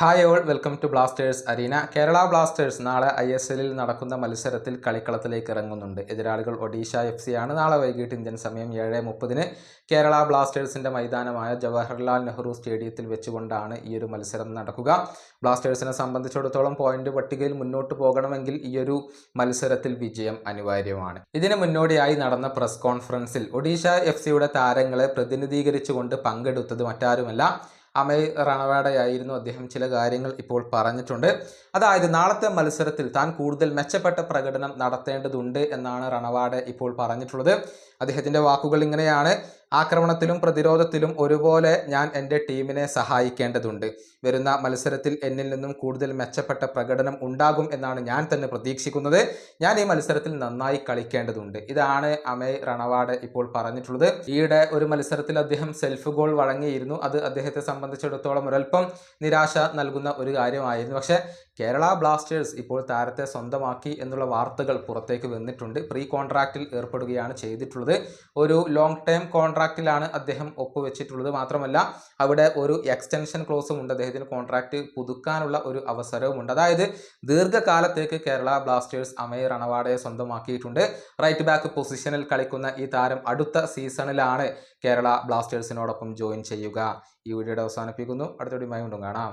Hi all welcome to Blasters arena Kerala Blasters നാളെ I S എല്ലിൽ നടക്കുന്ന മത്സരത്തിൽ കളിക്കളത്തിലേക്ക് ഇറങ്ങുന്നുണ്ട്. എതിരാളികൾ ഒഡീഷ എഫ് സി ആണ്. നാളെ വൈകിട്ട് ഇന്ത്യൻ സമയം ഏഴ് മുപ്പതിന് കേരള ബ്ലാസ്റ്റേഴ്സിന്റെ മൈതാനമായ ജവഹർലാൽ നെഹ്റു സ്റ്റേഡിയത്തിൽ വെച്ചുകൊണ്ടാണ് ഈ ഒരു മത്സരം നടക്കുക. ബ്ലാസ്റ്റേഴ്സിനെ സംബന്ധിച്ചിടത്തോളം പോയിന്റ് പട്ടികയിൽ മുന്നോട്ട് പോകണമെങ്കിൽ ഈ ഒരു മത്സരത്തിൽ വിജയം അനിവാര്യമാണ്. ഇതിന് മുന്നോടിയായി നടന്ന പ്രസ് കോൺഫറൻസിൽ ഒഡീഷ എഫ് സിയുടെ താരങ്ങളെ പ്രതിനിധീകരിച്ചുകൊണ്ട് പങ്കെടുത്തത് മറ്റാരുമല്ല. അമയ് റണവാഡയായിരുന്നു അദ്ദേഹം ചില കാര്യങ്ങൾ ഇപ്പോൾ പറഞ്ഞിട്ടുണ്ട്. അതായത് നാളത്തെ മത്സരത്തിൽ താൻ കൂടുതൽ മെച്ചപ്പെട്ട പ്രകടനം നടത്തേണ്ടതുണ്ട് എന്നാണ് റണവാഡ ഇപ്പോൾ പറഞ്ഞിട്ടുള്ളത്. അദ്ദേഹത്തിന്റെ വാക്കുകൾ ഇങ്ങനെയാണ്. ആക്രമണത്തിലും പ്രതിരോധത്തിലും ഒരുപോലെ ഞാൻ എന്റെ ടീമിനെ സഹായിക്കേണ്ടതുണ്ട്. വരുന്ന മത്സരത്തിൽ എന്നിൽ നിന്നും കൂടുതൽ മെച്ചപ്പെട്ട പ്രകടനം ഉണ്ടാകും എന്നാണ് ഞാൻ തന്നെ പ്രതീക്ഷിക്കുന്നത്. ഞാൻ ഈ മത്സരത്തിൽ നന്നായി കളിക്കേണ്ടതുണ്ട്. ഇതാണ് അമയ് റണവാഡ് ഇപ്പോൾ പറഞ്ഞിട്ടുള്ളത്. ഈയിടെ ഒരു മത്സരത്തിൽ അദ്ദേഹം സെൽഫ് ഗോൾ വഴങ്ങിയിരുന്നു. അത് അദ്ദേഹത്തെ സംബന്ധിച്ചിടത്തോളം ഒരൽപ്പം നിരാശ നൽകുന്ന ഒരു കാര്യമായിരുന്നു. പക്ഷേ കേരള ബ്ലാസ്റ്റേഴ്സ് ഇപ്പോൾ താരത്തെ സ്വന്തമാക്കി എന്നുള്ള വാർത്തകൾ പുറത്തേക്ക് വന്നിട്ടുണ്ട്. പ്രീ കോൺട്രാക്റ്റിൽ ഏർപ്പെടുകയാണ് ചെയ്തിട്ടുള്ളത്. ഒരു ലോങ് ടേം കോൺട്രാക്റ്റിലാണ് അദ്ദേഹം ഒപ്പുവെച്ചിട്ടുള്ളത്. മാത്രമല്ല അവിടെ ഒരു എക്സ്റ്റൻഷൻ ക്ലോസും ഉണ്ട്. അദ്ദേഹത്തിന് കോൺട്രാക്റ്റ് പുതുക്കാനുള്ള ഒരു അവസരവുമുണ്ട്. അതായത് ദീർഘകാലത്തേക്ക് കേരള ബ്ലാസ്റ്റേഴ്സ് അമയർ റണവാഡയെ സ്വന്തമാക്കിയിട്ടുണ്ട്. റൈറ്റ് ബാക്ക് പൊസിഷനിൽ കളിക്കുന്ന ഈ താരം അടുത്ത സീസണിലാണ് കേരള ബ്ലാസ്റ്റേഴ്സിനോടൊപ്പം ജോയിൻ ചെയ്യുക. ഈ വീഡിയോയുടെ അവസാനിപ്പിക്കുന്നു. അടുത്ത വീഡിയോ കാണാം.